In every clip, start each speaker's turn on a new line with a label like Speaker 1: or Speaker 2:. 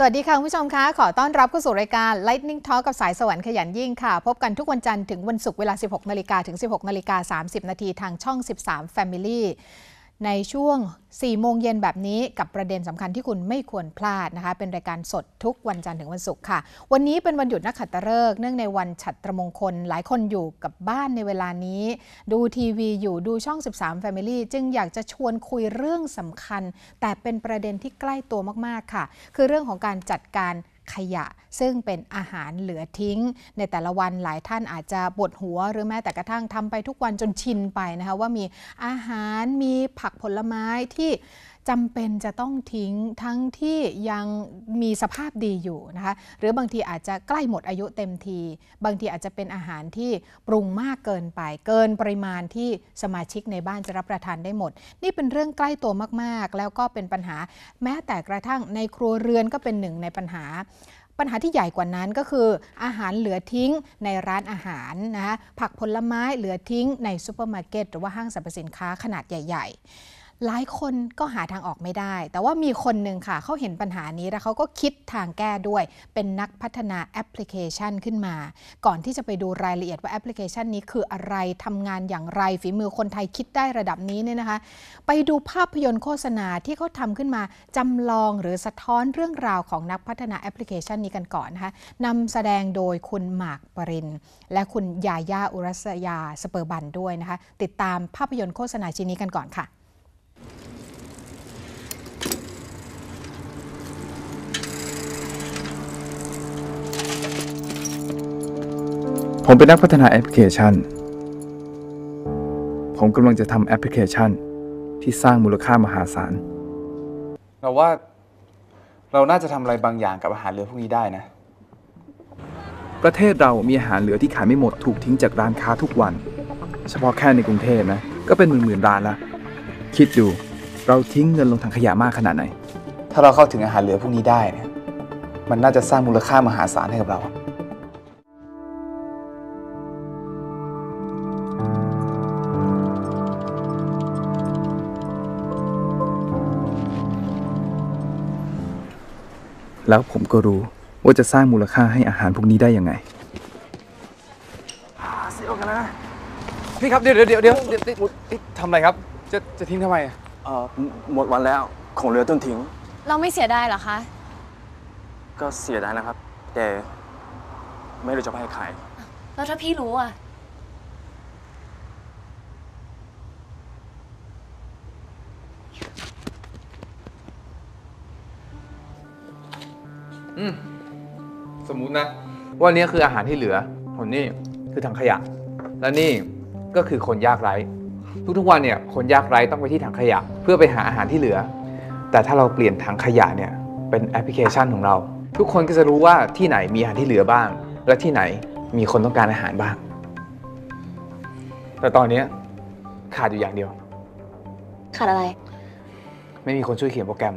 Speaker 1: สวัสดีค่ะคุณผู้ชมคะ ขอต้อนรับเข้าสู่รายการ Lightning Talk กับสายสวรรค์ขยันยิ่งค่ะ พบกันทุกวันจันทร์ถึงวันศุกร์เวลา 16 นาฬิกาถึง 16 นาฬิกา 30 นาทีทางช่อง 13 Family ในช่วง 4 โมงเย็นแบบนี้กับประเด็นสำคัญที่คุณไม่ควรพลาดนะคะ เป็นรายการสดทุกวันจันทร์ถึงวันศุกร์ค่ะ วันนี้เป็นวันหยุดนักขัตฤกษ์เนื่องในวันฉัตรมงคล หลายคนอยู่กับบ้านในเวลานี้ ดูทีวีอยู่ดูช่อง 13 Family จึงอยากจะชวนคุยเรื่องสำคัญ แต่เป็นประเด็นที่ใกล้ตัวมากๆค่ะ คือเรื่องของการจัดการ ขยะ ซึ่งเป็นอาหารเหลือทิ้ง ในแต่ละวันหลายท่านอาจจะปวดหัว หรือแม้แต่กระทั่งทำไปทุกวันจนชินไปนะคะว่ามีอาหารมีผักผลไม้ที่ จำเป็นจะต้องทิ้งทั้งที่ยังมีสภาพดีอยู่นะคะหรือบางทีอาจจะใกล้หมดอายุเต็มที บางทีอาจจะเป็นอาหารที่ปรุงมากเกินไป เกินปริมาณที่สมาชิกในบ้านจะรับประทานได้หมด นี่เป็นเรื่องใกล้ตัวมากๆ แล้วก็เป็นปัญหา แม้แต่กระทั่งในครัวเรือนก็เป็นหนึ่งในปัญหาปัญหาที่ใหญ่กว่านั้นก็คือ อาหารเหลือทิ้งในร้านอาหารนะคะผักผลไม้เหลือทิ้งในซูเปอร์มาร์เก็ตหรือว่าห้างสรรพสินค้าขนาดใหญ่ ๆ หลายคนก็หาทางออกไม่ได้ แต่ว่ามีคนหนึ่งค่ะเขาเห็นปัญหานี้แล้วเขาก็คิดทางแก้ด้วย เป็นนักพัฒนาแอปพลิเคชันขึ้นมา ก่อนที่จะไปดูรายละเอียดว่าแอปพลิเคชันนี้คืออะไรทำงานอย่างไรฝีมือคนไทยคิดได้ระดับนี้เนี่ยนะคะ ไปดูภาพยนตร์โฆษณาที่เขาทำขึ้นมาจำลองหรือสะท้อนเรื่องราวของนักพัฒนาแอปพลิเคชันนี้กันก่อนนะคะนำแสดงโดยคุณหมากปรินและคุณยาย่าอุรัสยาสเปอร์บันด้วยนะคะ ติดตามภาพยนตร์โฆษณาชิ้นนี้กันก่อนค่ะ
Speaker 2: ผมเป็นนักพัฒนาแอปพลิเคชัน ผมกำลังจะทำแอปพลิเคชัน ที่สร้างมูลค่ามหาศาล
Speaker 3: เราว่าเราน่าจะทำอะไรบางอย่างกับอาหารเหลือพวกนี้ได้นะ
Speaker 2: ประเทศเรามีอาหารเหลือที่ขายไม่หมดถูกทิ้งจากร้านค้าทุกวัน เฉพาะแค่ในกรุงเทพนะ ก็เป็นหมื่นหมื่นๆร้านละ คิดดู เราทิ้งเงินลงถังขยะมากขนาดไหน
Speaker 3: ถ้าเราเข้าถึงอาหารเหลือพวกนี้ได้เนี่ยมันน่าจะสร้างมูลค่ามหาศาลให้กับเรา
Speaker 2: แล้วผมก็รู้ว่าจะสร้างมูลค่าให้อาหารพวกนี้ได้ยังไง
Speaker 3: เสียกันนะพี่ครับเดี๋ยวเดี๋ยวเดี๋ยวเดี๋ยวเดี๋ยวเอ๊ะทำอะไรครับ จะจะทิ้งทำไมอะ
Speaker 4: เอ่อหมดวันแล้วของเหลือต้นทิ้ง
Speaker 5: เราไม่เสียดายเหรอคะ
Speaker 4: ก็เสียดายนะครับ แต่ไม่รู้จะไปให้ใคร
Speaker 5: แล้วถ้าพี่รู้อะ
Speaker 6: สมมุตินะ ว่านี่คืออาหารที่เหลือผลนี่คือถังขยะ และนี่ก็คือคนยากไร้ ทุกๆวันเนี่ย คนยากไร้ต้องไปที่ถังขยะ เพื่อไปหาอาหารที่เหลือ แต่ถ้าเราเปลี่ยนถังขยะเนี่ยเป็นแอปพลิเคชันของเรา ทุกคนก็จะรู้ว่าที่ไหนมีอาหารที่เหลือบ้าง และที่ไหนมีคนต้องการอาหารบ้าง แต่ตอนเนี้ยขาดอยู่อย่างเดียว
Speaker 5: ขาดอะไร
Speaker 6: ไม่มีคนช่วยเขียนโปรแกรม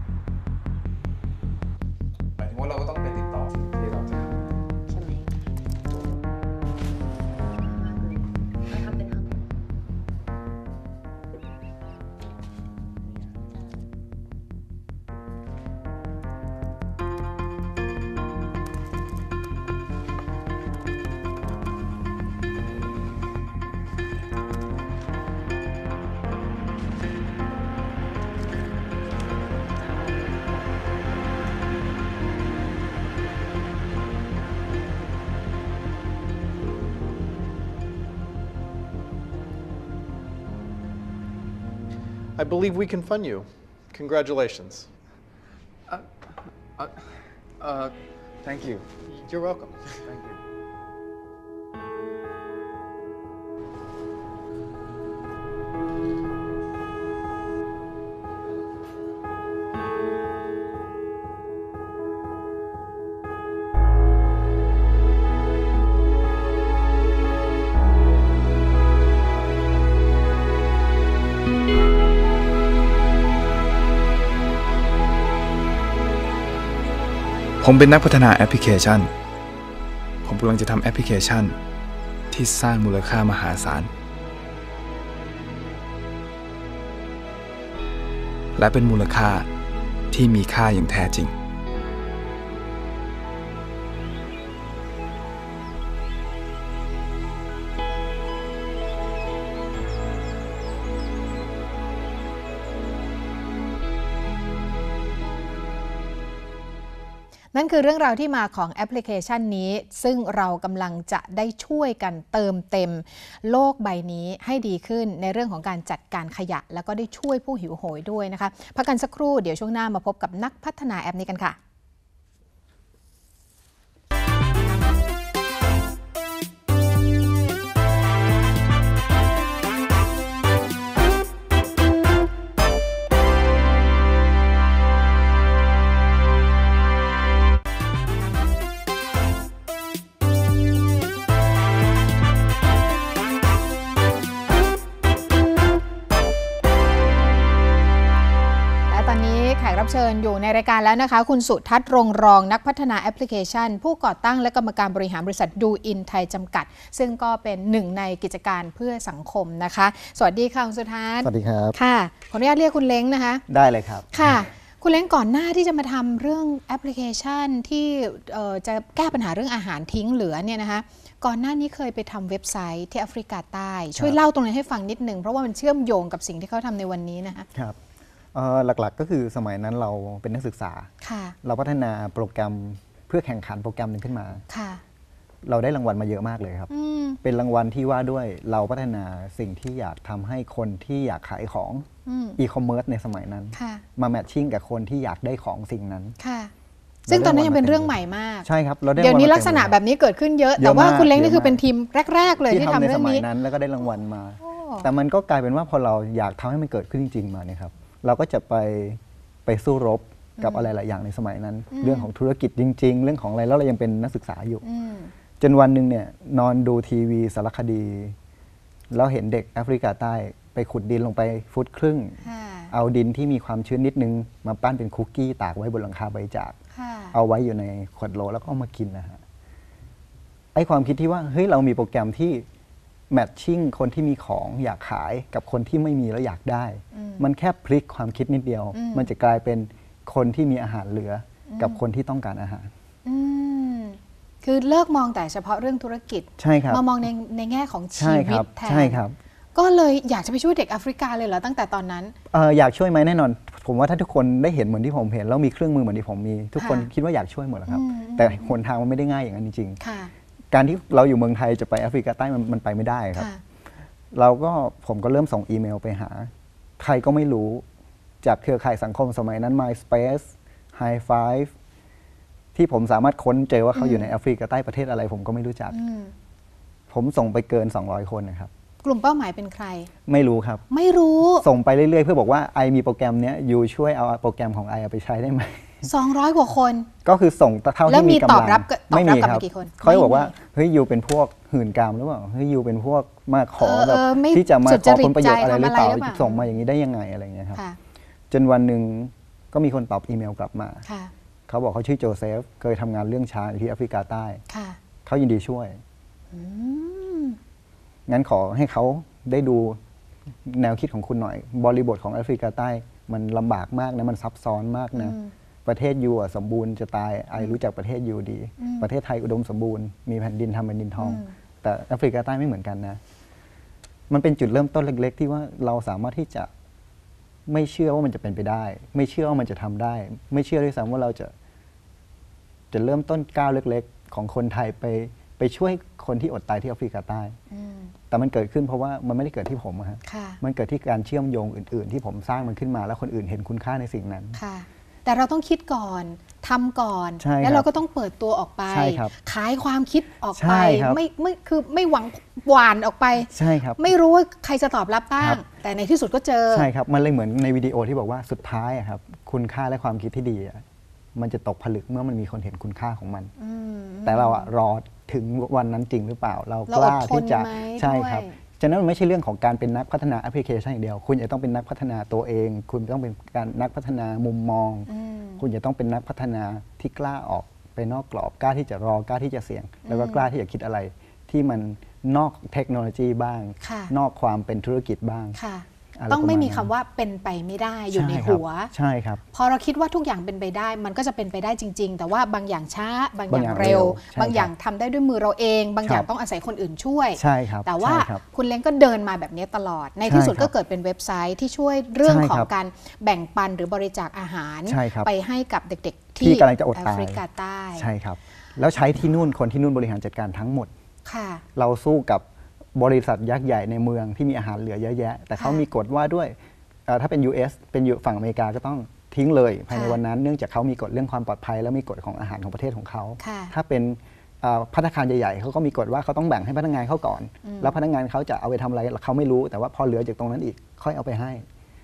Speaker 7: believe we can fund you. Congratulations.
Speaker 3: Uh, thank you
Speaker 7: You're welcome.
Speaker 3: thank you
Speaker 2: ผมเป็นนักพัฒนาแอปพลิเคชัน ผมกำลังจะทำแอปพลิเคชัน ที่สร้างมูลค่ามหาศาล และเป็นมูลค่าที่มีค่าอย่างแท้จริง
Speaker 1: นั่นคือเรื่องราวที่มาของแอปพลิเคชันนี้ ซึ่งเรากำลังจะได้ช่วยกันเติมเต็ม โลกใบนี้ให้ดีขึ้นในเรื่องของการจัดการขยะ แล้วก็ได้ช่วยผู้หิวโหยด้วยนะคะพักกันสักครู่เดี๋ยวช่วงหน้ามาพบกับนักพัฒนาแอปนี้กันค่ะ รับเชิญอยู่ในรายการแล้วนะคะ คุณสุทัศน์รงรองนักพัฒนาแอปพลิเคชัน ผู้ก่อตั้งและกรรมการบริหารบริษัทดูอินไทยจำกัด ซึ่งก็เป็นหนึ่งในกิจการเพื่อสังคมนะคะ สวัสดีค่ะคุณสุทัศน์
Speaker 8: สวัสดีครับ
Speaker 1: ค่ะขออนุญาตเรียกคุณเล้งนะคะ
Speaker 8: ได้เลยครับ
Speaker 1: ค่ะ คุณเล้งก่อนหน้าที่จะมาทำเรื่องแอปพลิเคชันที่เอ่อจะแก้ปัญหาเรื่องอาหารทิ้งเหลือเนี่ยนะคะก่อนหน้านี้เคยไปทำเว็บไซต์ที่แอฟริกาใต้ ช่วยเล่าตรงนี้นให้ฟังนิดนึงเพราะว่ามันเชื่อมโยงกับสิ่งที่เขาทำในวันนี้นะคะ
Speaker 8: ครับเอ่อ หลักๆ ก็คือสมัยนั้นเราเป็นนักศึกษา
Speaker 1: ค่ะ
Speaker 8: เราพัฒนาโปรแกรมเพื่อแข่งขันโปรแกรมหนึ่งขึ้นมา
Speaker 1: ค่ะ
Speaker 8: เราได้รางวัลมาเยอะมากเลยครับ
Speaker 1: อืม
Speaker 8: เป็นรางวัลที่ว่าด้วยเราพัฒนาสิ่งที่อยากทำให้คนที่อยากขายของ
Speaker 1: อืม
Speaker 8: อีคอมเมิร์ซในสมัยนั้น
Speaker 1: ค่ะ
Speaker 8: มาแมทชิ่งกับคนที่อยากได้ของสิ่งนั้น
Speaker 1: ค่ะซึ่งตอนนั้นยังเป็นเรื่องใหม่มาก
Speaker 8: ใช่ครับเราได้
Speaker 1: เดี๋ยวนี้
Speaker 8: ราง
Speaker 1: ลั
Speaker 8: วั
Speaker 1: ก
Speaker 8: ล
Speaker 1: ษณะ
Speaker 8: มาต็ม
Speaker 1: แบบนี้เกิดขึ้นเยอะ
Speaker 8: เยอะ
Speaker 1: แต่ว่าา
Speaker 8: ก
Speaker 1: คุณเล้งนี่
Speaker 8: เยอะ
Speaker 1: คือเป็น
Speaker 8: มาก
Speaker 1: ทีมแรก ๆ เลย
Speaker 8: ที่
Speaker 1: ที่
Speaker 8: ทำ
Speaker 1: ทำ
Speaker 8: ใน
Speaker 1: เรื่
Speaker 8: ส
Speaker 1: อง
Speaker 8: มัย
Speaker 1: นี้
Speaker 8: นั้น แล้วก็ได้รางวัลมา
Speaker 1: โอ้
Speaker 8: แต่มันก็กลายเป็นว่าพอเราอยากทำให้มันเกิดขึ้นจริงๆมาเนี่ยครับ เราก็จะไปไปสู้รบกับอะไรหลายอย่างในสมัยนั้น เรื่องของธุรกิจจริง ๆ เรื่องของอะไรแล้วเรายังเป็นนักศึกษาอยู่
Speaker 1: อืม
Speaker 8: จนวันหนึ่งเนี่ยนอนดูทีวีสารคดี แล้วเห็นเด็กแอฟริกาใต้ไปขุดดินลงไปฟุตครึ่ง
Speaker 1: ค่ะ
Speaker 8: เอาดินที่มีความชื้นนิดนึง มาปั้นเป็นคุกกี้ตากไว้บนหลังคาใบจาก
Speaker 1: ค่ะ
Speaker 8: เอาไว้อยู่ในขวดโหลแล้วก็เอามากินนะฮะไอความคิดที่ว่าเฮ้ยเรามีโปรแกรมที่ แมทชิ่งคนที่มีของอยากขายกับคนที่ไม่มีแล้วอยากได้
Speaker 1: อืม
Speaker 8: มันแค่พลิกความคิดนิดเดียว
Speaker 1: อืม
Speaker 8: มันจะกลายเป็นคนที่มีอาหารเหลืออกับคนที่ต้องการอาหาร
Speaker 1: อืมคือเลิกมองแต่เฉพาะเรื่องธุรกิจ
Speaker 8: ใช่ครับ
Speaker 1: มามองในในแง่ของชี
Speaker 8: ใช่
Speaker 1: วิ
Speaker 8: ครั
Speaker 1: ตแทน
Speaker 8: ใช่ครับ
Speaker 1: ก็เลยอยากจะไปช่วยเด็กแอฟริกาเลยเหรอตั้งแต่ตอนนั้น
Speaker 8: เอ่ออยากช่วยไหมแน่นอน ผมว่าถ้าทุกคนได้เห็นเหมือนที่ผมเห็นแล้วมีเครื่องมือเหมือนที่ผมมี ทุกคน
Speaker 1: ค่ะ
Speaker 8: คิดว่าอยากช่วยหมดแล้วครับ
Speaker 1: อืม
Speaker 8: แต่หนทางมันไม่ได้ง่ายอย่างนั้นจริง
Speaker 1: ค่ะ
Speaker 8: ๆ การที่เราอยู่เมืองไทยจะไปแอฟริกาใต้มันมันไปไม่ได้ครับ
Speaker 1: ค่ะ
Speaker 8: เราก็ผมก็เริ่มส่งอีเมลไปหา ใครก็ไม่รู้จากเครือข่ายสังคมสมัยนั้น MySpace High Five ที่ผมสามารถค้นเจอว่าเขาอยู่ในแอฟริกาใต้ประเทศอะไร ผมก็ไม่รู้จัก
Speaker 1: อืม
Speaker 8: ผมส่งไปเกิน 200 คนนะครับ
Speaker 1: กลุ่มเป้าหมายเป็นใคร
Speaker 8: ไม่รู้ครับ
Speaker 1: ไม่รู้
Speaker 8: ส่งไปเรื่อยๆ เพื่อบอกว่าไอมีโปรแกรมเนี้ยยูช่วยเอาโปรแกรมของไอเอาไปใช้ได้ไหม
Speaker 1: 200 กว่าคน
Speaker 8: ก็คือส่งเท่า
Speaker 1: แล้ว
Speaker 8: ที่
Speaker 1: มี
Speaker 8: มีกำ
Speaker 1: ต
Speaker 8: ลั
Speaker 1: องบรับกับตอบรับ
Speaker 8: ไม่มี
Speaker 1: กลับ
Speaker 8: ค
Speaker 1: มา
Speaker 8: รับ
Speaker 1: กี่คน
Speaker 8: เขาจะบอก
Speaker 1: ไม่มี
Speaker 8: ว่าเฮ้ยยูเป็นพวกหื่นกามหรือเปล่าเฮ้ยยูเป็นพวกมาขอ
Speaker 1: เออ
Speaker 8: แบบ
Speaker 1: เออไม่
Speaker 8: ที่จะมา
Speaker 1: สุ
Speaker 8: ข
Speaker 1: จ
Speaker 8: อ
Speaker 1: ริต
Speaker 8: ผลประโยชน์อะไร
Speaker 1: ใจ
Speaker 8: หรือเปล่า
Speaker 1: ทำอะไรหรือเปล่า
Speaker 8: ส่งมาอย่างนี้ได้ยังไงอะไรอย่างเงี้ยครับ
Speaker 1: ค่ะ
Speaker 8: จนวันหนึ่งก็มีคนตอบอีเมลกลับมา
Speaker 1: ค่ะ
Speaker 8: เขาบอกเขาชื่อโจเซฟเคยทำงานเรื่องช้างอยู่ที่แอฟริกาใต้
Speaker 1: ค่ะ
Speaker 8: เขายินดีช่วย
Speaker 1: อืม
Speaker 8: งั้นขอให้เขาได้ดูแนวคิดของคุณหน่อย บริบทของแอฟริกาใต้ มันลำบากมากนะมันซับซ้อนมากนะ
Speaker 1: อืม
Speaker 8: ประเทศยูอะสมบูรณ์จะตายไอรู้จักประเทศยูดี
Speaker 1: อืม
Speaker 8: ประเทศไทยอุดมสมบูรณ์มีแผ่นดินทำแผ่นดินทอง
Speaker 1: อืม
Speaker 8: แต่แอฟริกาใต้ไม่เหมือนกันนะ มันเป็นจุดเริ่มต้นเล็ก ๆ ที่ว่าเราสามารถที่จะไม่เชื่อว่ามันจะเป็นไปได้ ไม่เชื่อว่ามันจะทำได้ ไม่เชื่อด้วยซ้ำว่าเราจะ จะเริ่มต้นก้าวเล็ก ๆ ของคนไทยไปไปช่วยคนที่อดตายที่แอฟริกาใต้
Speaker 1: อืม
Speaker 8: แต่มันเกิดขึ้นเพราะว่ามันไม่ได้เกิดที่ผมอะฮะ
Speaker 1: ค่ะ
Speaker 8: มันเกิดที่การเชื่อมโยงอื่น ๆ ที่ผมสร้างมันขึ้นมา แล้วคนอื่นเห็นคุณค่าในสิ่งนั้น
Speaker 1: ค่ะ แต่เราต้องคิดก่อนทำก่อน
Speaker 8: ใช่ครับ
Speaker 1: แล้วเราก็ต้องเปิดตัวออกไป
Speaker 8: ใช่ครับ
Speaker 1: ขายความคิดออก
Speaker 8: ใช่
Speaker 1: ไป
Speaker 8: ครับ
Speaker 1: ไม่ไม่คือไม่หวังหวานออกไป
Speaker 8: ใช่ครับ
Speaker 1: ไม่รู้ว่าใครจะตอบรับบ้า
Speaker 8: ครั
Speaker 1: ง
Speaker 8: บ
Speaker 1: แต่ในที่สุดก็เจอ
Speaker 8: ใช่ครับ มันเลยเหมือนในวิดีโอที่บอกว่าสุดท้ายอะครับ คุณค่าและความคิดที่ดีอะมันจะตกผลึกเมื่อมันมีคนเห็นคุณค่าของมัน
Speaker 1: อืม
Speaker 8: แต่เราอะรอถึงวันนั้นจริงหรือเปล่า เรา
Speaker 1: เรา
Speaker 8: กล้า
Speaker 1: อดทน
Speaker 8: ที่จะ
Speaker 1: ไหม
Speaker 8: ใช่ครับ
Speaker 1: ด้วย
Speaker 8: ฉะนั้นมันไม่ใช่เรื่องของการเป็นนักพัฒนาแอปพลิเคชันอย่างเดียว คุณจะต้องเป็นนักพัฒนาตัวเอง คุณต้องเป็นการนักพัฒนามุมมอง
Speaker 1: อืม
Speaker 8: คุณจะต้องเป็นนักพัฒนาที่กล้าออกไปนอกกรอบกล้าที่จะรอกล้าที่จะเสี่ยง แล้วก็กล้าที่จะคิดอะไร ที่มันนอกเทคโนโลยีบ้าง
Speaker 1: ค่ะ
Speaker 8: นอกความเป็นธุรกิจบ้าง
Speaker 1: ค่ะ
Speaker 8: อะไร
Speaker 1: ต้องไม่มี
Speaker 8: ประ
Speaker 1: คำ
Speaker 8: ณนั้น
Speaker 1: ว่าเป็นไปไม่ได้อยู่ใน
Speaker 8: ช่ครับ
Speaker 1: หัว
Speaker 8: ใช่ครับ
Speaker 1: พอเราคิดว่าทุกอย่างเป็นไปได้ มันก็จะเป็นไปได้จริง ๆ แต่ว่าบางอย่างช้า บางอย่า
Speaker 8: บางงอย่าง
Speaker 1: เร็ว
Speaker 8: เร็วใช่
Speaker 1: บางอย่างทำได้ด้วยมือเราเอง บางอย่าง
Speaker 8: ครับ
Speaker 1: ต้องอาศัยคนอื่นช่วย
Speaker 8: ใช่ครับ
Speaker 1: แต่ว่า
Speaker 8: ใช่ครับ
Speaker 1: คุณเล้งก็เดินมาแบบนี้ตลอด ในที่สุด
Speaker 8: ใช่ครับ
Speaker 1: ก็เกิดเป็นเว็บไซต์ที่ช่วยเรื่อง
Speaker 8: ใช่
Speaker 1: ของ
Speaker 8: ครับ
Speaker 1: การแบ่งปันหรือบริจาคอาหาร
Speaker 8: ใช่ครับ
Speaker 1: ไปให้กับเด็ก ๆ
Speaker 8: ที่
Speaker 1: ที่
Speaker 8: กำลังจะอด
Speaker 1: แอ
Speaker 8: ตาย
Speaker 1: ฟริกาใต้
Speaker 8: ใช่ครับ แล้วใช้ที่นู่นคนที่นู่นบริหารจัดการทั้งหมด
Speaker 1: ค่ะ
Speaker 8: เราสู้กับ บริษัทยักษ์ใหญ่ในเมืองที่มีอาหารเหลือเยอะแยะ แต่เขา
Speaker 1: ค่ะ
Speaker 8: มีกฎว่าด้วยเอ่อถ้าเป็น US เป็นอยู่ฝั่งอเมริกาก็ต้องทิ้งเลยภายใน
Speaker 1: ค่ะ
Speaker 8: วันนั้น เนื่องจากเขามีกฎเรื่องความปลอดภัย และมีกฎของอาหารของประเทศของเขา
Speaker 1: ค่ะ
Speaker 8: ถ้าเป็นเอ่อพัฒนาคารใหญ่ๆเขาก็มีกฎว่าเขาต้องแบ่งให้พนักงานเขาก่อน แล้วพนักงานเขาจะเอาไปทำอะไรเขาไม่รู้แต่ว่าพอเหลือจากตรงนั้นอีกค่อยเอาไปให้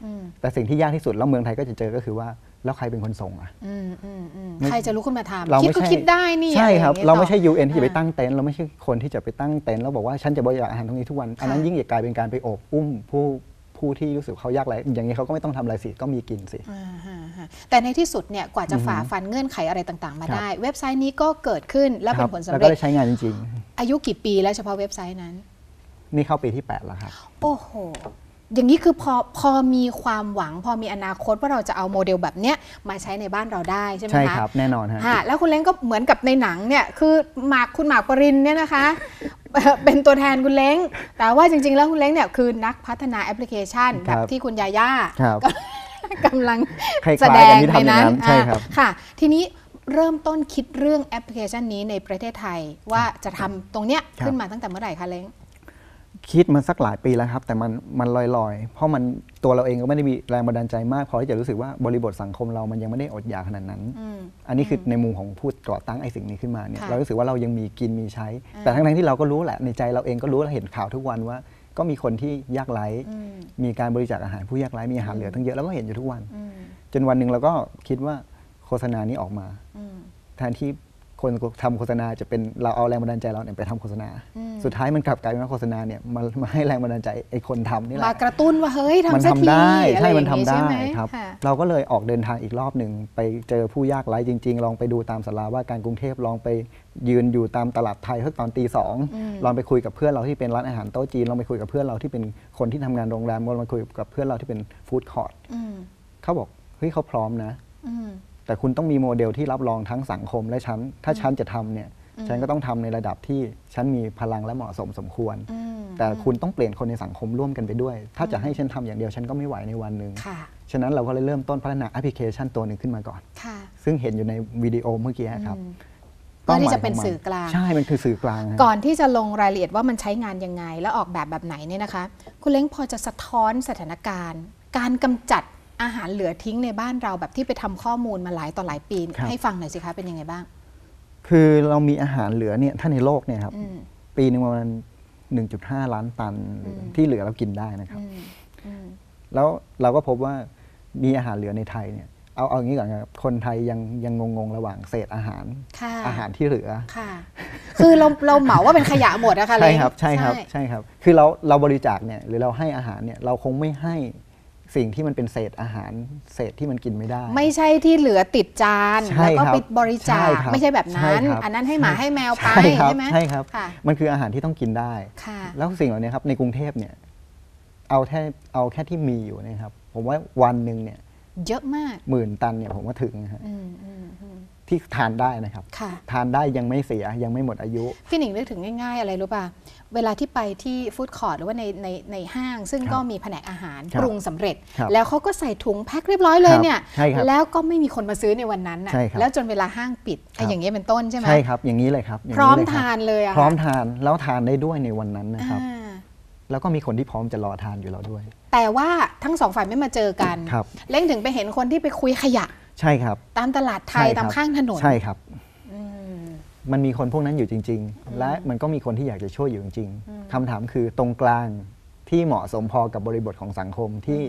Speaker 1: อืม
Speaker 8: แต่สิ่งที่ยากที่สุดแล้วเมืองไทยก็จะเจอก็คือว่า แล้วใครเป็นคนส่งอะ
Speaker 1: อืมอืมอืม
Speaker 8: ไม่
Speaker 1: ใครจะรู้ขึ้นมาทำ
Speaker 8: เรา
Speaker 1: คิด
Speaker 8: ไม่
Speaker 1: ก็
Speaker 8: ใช่
Speaker 1: คิดได้นี่
Speaker 8: ใช่ครับ
Speaker 1: อะ
Speaker 8: เรา
Speaker 1: ย่งงี้
Speaker 8: ไม่ใช่
Speaker 1: ต่อ
Speaker 8: UN ที่จะไป
Speaker 1: อ่า
Speaker 8: ตั้งเต็นท์เราไม่ใช่คนที่จะไปตั้งเต็นท์แล้วบอกว่าฉันจะบริจาคอาหารตรงนี้ทุกวันอันนั้น
Speaker 1: ค่ะ
Speaker 8: ยิ่งจะกลายเป็นการไปโอบอุ้มผู้ผู้ที่รู้สึกเขายากไร้อย่างนี้เขาก็ไม่ต้องทำอะไรสิ ก็มีกินสิ
Speaker 1: อ่าฮะฮะแต่ในที่สุดเนี่ยกว่าจะ
Speaker 8: อือฮึ
Speaker 1: ฝ่าฟันเงื่อนไขอะไรต่างๆ มา
Speaker 8: ครับ
Speaker 1: ได้ เว็บไซต์นี้ก็เกิดขึ้นและเป็
Speaker 8: ครั
Speaker 1: นผลสำ
Speaker 8: แล้ว
Speaker 1: เร็
Speaker 8: ก็
Speaker 1: จ
Speaker 8: ได้ใช้งานจริง
Speaker 1: อายุกี่ปีแล้วเฉพาะเว็บไซต์นั้น
Speaker 8: ๆนี่เข้าปีที่ 8 แล้วครับ
Speaker 1: โอ้โห อย่างนี้คือพอพอมีความหวัง พอมีอนาคตว่าเราจะเอาโมเดลแบบเนี้ยมาใช้ในบ้านเราได้ใช่ไหมคะ
Speaker 8: ใช่ครับ แน่นอนฮะ
Speaker 1: ฮะแล้วคุณเล้งก็เหมือนกับในหนังเนี่ยคือหมากคุณหมากปรินเนี่ยนะคะ เป็นตัวแทนคุณเล้ง แต่ว่าจริง ๆ แล้วคุณเล้งเนี่ยคือนักพัฒนาแอปพลิเคชัน
Speaker 8: ค
Speaker 1: แบ
Speaker 8: รั
Speaker 1: บบที่คุณยาย่า
Speaker 8: ครับ
Speaker 1: กำลัง
Speaker 8: คล้ายๆ
Speaker 1: แสดง
Speaker 8: กันที่
Speaker 1: ใน
Speaker 8: ทำอย่างนั้
Speaker 1: นั้น
Speaker 8: นใช่ครับ
Speaker 1: อ่าค่ะ ทีนี้เริ่มต้นคิดเรื่องแอปพลิเคชันนี้ในประเทศไทย ว่าจะทำตรงเนี้ยขึ้นมาตั้งแต่เมื่อไหร่คะเล้ง
Speaker 8: คิดมาสักหลายปีแล้วครับ แต่มันมันลอยๆ เพราะมันตัวเราเองก็ไม่ได้มีแรงบันดาลใจมากพอที่จะรู้สึกว่าบริบทสังคมเรามันยังไม่ได้อดอยากขนาดนั้น
Speaker 1: อืม
Speaker 8: อันนี้คือในมุมของผู้ก่อตั้งไอ้สิ่งนี้ขึ้นมาเนี่ย
Speaker 1: ค่ะ
Speaker 8: เรารู้สึกว่าเรายังมีกินมีใช้
Speaker 1: อ่า
Speaker 8: แต่ทั้งนั้นที่เราก็รู้แหละในใจเราเองก็รู้และเห็นข่าวทุกวันว่า ก็มีคนที่ยากไร้
Speaker 1: อืม
Speaker 8: มีการบริจาคอาหารผู้ยากไร้มีอาหารเหลือตั้งเยอะเราก็เห็นอยู่ทุกวัน
Speaker 1: อืม
Speaker 8: จนวันหนึ่งเราก็คิดว่าโฆษณานี้ออกมา
Speaker 1: อืม
Speaker 8: แทนที่ คนทำโฆษณาจะเป็นเราเอาแรงบันดาลใจเราเนี่ยไปทำโฆษณา
Speaker 1: อืม
Speaker 8: สุดท้ายมันกลับกลายเป็นว่าโฆษณาเนี่ยมามาให้แรงบันดาลใจไอ้คนทำนี่แห
Speaker 1: มา
Speaker 8: ละ
Speaker 1: กระตุ้นว่าเฮ้ย
Speaker 8: มัน
Speaker 1: ทำสัก
Speaker 8: ทำ
Speaker 1: ที
Speaker 8: ได้
Speaker 1: อะไร
Speaker 8: ใช่
Speaker 1: อย่า
Speaker 8: มัน
Speaker 1: ง
Speaker 8: ทำ
Speaker 1: งี้
Speaker 8: ได้
Speaker 1: ใช่ไหม
Speaker 8: ครับะเราก็เลยออกเดินทางอีกรอบหนึ่งไปเจอผู้ยากไร้จริง ๆ ลองไปดูตามสลาว่าการกรุงเทพลองไปยืนอยู่ตามตลาดไทยสักตอนตีสอง
Speaker 1: อืม
Speaker 8: ลองไปคุยกับเพื่อนเราที่เป็นร้านอาหารโต๊ะจีนลองไปคุยกับเพื่อนเราที่เป็นคนที่ทำงานโรงแรมลองไปคุยกับเพื่อนเราที่เป็นฟู้ดคอร์ท
Speaker 1: อืม
Speaker 8: เขาบอกเฮ้ยเขาพร้อมนะ
Speaker 1: อืม
Speaker 8: แต่คุณต้องมีโมเดลที่รับรองทั้งสังคมและฉัน ถ้าฉันจะทำเนี่ย
Speaker 1: อืม
Speaker 8: ฉันก็ต้องทำในระดับที่ฉันมีพลังและเหมาะสมสมควร
Speaker 1: อืม
Speaker 8: แต่คุณต้องเปลี่ยนคนในสังคมร่วมกันไปด้วย ถ้าจะให้ฉันทำอย่างเดียวฉันก็ไม่ไหวในวันหนึ่ง
Speaker 1: ค่ะ
Speaker 8: ฉะนั้นเราก็เลยเริ่มต้นพัฒนาแอปพลิเคชันตัวหนึ่งขึ้นมาก่อน
Speaker 1: ค่ะ
Speaker 8: ซึ่งเห็นอยู่ในวิดีโอเมื่อกี้ครับ
Speaker 1: อืมเพื่อที่จะเป็น
Speaker 8: ป้าหมายขงมั
Speaker 1: สื่อกลาง
Speaker 8: ใช่ มันคือสื่อกลางฮะ
Speaker 1: ก่อนที่จะลงรายละเอียดว่ามันใช้งานยังไง และออกแบบแบบไหนเนี่ยนะคะ คุณเล้งพอจะสะท้อนสถานการณ์ การกำจัด อาหารเหลือทิ้งในบ้านเราแบบที่ไปทำข้อมูลมาหลายต่อหลายปี
Speaker 8: ครับ
Speaker 1: ให้ฟังหน่อยสิคะเป็นยังไงบ้าง
Speaker 8: คือเรามีอาหารเหลือเนี่ยถ้าในโลกเนี่ยครับ
Speaker 1: อืม
Speaker 8: ปีหนึงประมาณ1.5 ล้านตันหรืออ
Speaker 1: ม
Speaker 8: ที่เหลือเรากินได้นะครับ
Speaker 1: อืมอืม
Speaker 8: แล้วเราก็พบว่ามีอาหารเหลือในไทยเนี่ยเอาเอาอย่างนี้ก่อนครับคนไทยยังยังงงๆระหว่างเศษอาหาร
Speaker 1: ค่ะ
Speaker 8: อาหารที่เหลือ
Speaker 1: ค่ะ คือเราเราเหมาว่าเป็นขยะหมดนะคะ
Speaker 8: ใช่
Speaker 1: เล้ง
Speaker 8: ครับใช่ครับใช่ครับ คือเราเราบริจาคเนี่ยหรือเราให้อาหารเนี่ยเราคงไม่ให้ สิ่งที่มันเป็นเศษอาหารเศษที่มันกินไม่ได้
Speaker 1: ไม่ใช่ที่เหลือติดจาน
Speaker 8: ใช่
Speaker 1: แล้วก็
Speaker 8: ครับ
Speaker 1: ไปบริจา
Speaker 8: ใช่
Speaker 1: ค
Speaker 8: ครับ
Speaker 1: ไม่ใช่แบบนั้น
Speaker 8: ใช่ครับ
Speaker 1: อันนั้นให้หมาให้แมวไป
Speaker 8: ใช่ครับ
Speaker 1: ใช่ไหม
Speaker 8: ใช่ครับ
Speaker 1: ค่ะ
Speaker 8: มันคืออาหารที่ต้องกินได้
Speaker 1: ค่ะ
Speaker 8: แล้วสิ่งเหล่านี้ครับในกรุงเทพเนี่ยเอาแค่เอาแค่ที่มีอยู่เนะครับ ผมว่าวันหนึ่งเนี่ย
Speaker 1: เยอะมาก
Speaker 8: หมื่นตันเนี่ยผมว่าถึงนะฮะ
Speaker 1: อืมอืมอืม
Speaker 8: ที่ทานได้นะครับ
Speaker 1: ค่ะ
Speaker 8: ทานได้ยังไม่เสียยังไม่หมดอายุ
Speaker 1: พี่หนิงนึกถึงง่ายๆอะไรรู้ป่ะ เวลาที่ไปที่ฟู้ดคอร์ทหรือว่าในในในห้าง ซึ่ง
Speaker 8: ครับ
Speaker 1: ก็มีแผนกอาหาร
Speaker 8: ครับ
Speaker 1: ปรุงสำเร็จ
Speaker 8: ครับ
Speaker 1: แล้วเขาก็ใส่ถุงแพ็คเรียบร้อยเลย
Speaker 8: ครับ
Speaker 1: เนี่ย
Speaker 8: ใช่ครับ
Speaker 1: แล้วก็ไม่มีคนมาซื้อในวันนั้นน่ะ
Speaker 8: ใช่ครับ
Speaker 1: แล้วจนเวลาห้างปิด
Speaker 8: ครับ
Speaker 1: ไอ้อย่างเงี้ยเป็นต้นใช่ไหม
Speaker 8: ใช่ครับ อย่างนี้เลยครับย่าง
Speaker 1: พร้อม
Speaker 8: เลยคบ
Speaker 1: ทานเลยอะ
Speaker 8: พร้อมทานแล้วทานได้ด้วยในวันนั้นนะครับ
Speaker 1: อ่า
Speaker 8: แล้วก็มีคนที่พร้อมจะรอทานอยู่แล้วด้วย
Speaker 1: แต่ว่าทั้งสองฝ่ายไม่มาเจอกัน
Speaker 8: ครับ
Speaker 1: เล้งถึงไปเห็นคนที่ไปคุยขยะ
Speaker 8: ใช่ครับ
Speaker 1: ตามตลาดไทย
Speaker 8: ใช่ครับ
Speaker 1: ตามข้างถนน
Speaker 8: ใช่ครับ
Speaker 1: อืม
Speaker 8: มันมีคนพวกนั้นอยู่จริง ๆ และมันก็มีคนที่อยากจะช่วยอยู่จริงๆคำถามคือตรงกลางที่เหมาะสมพอกับบริบทของสังคมที่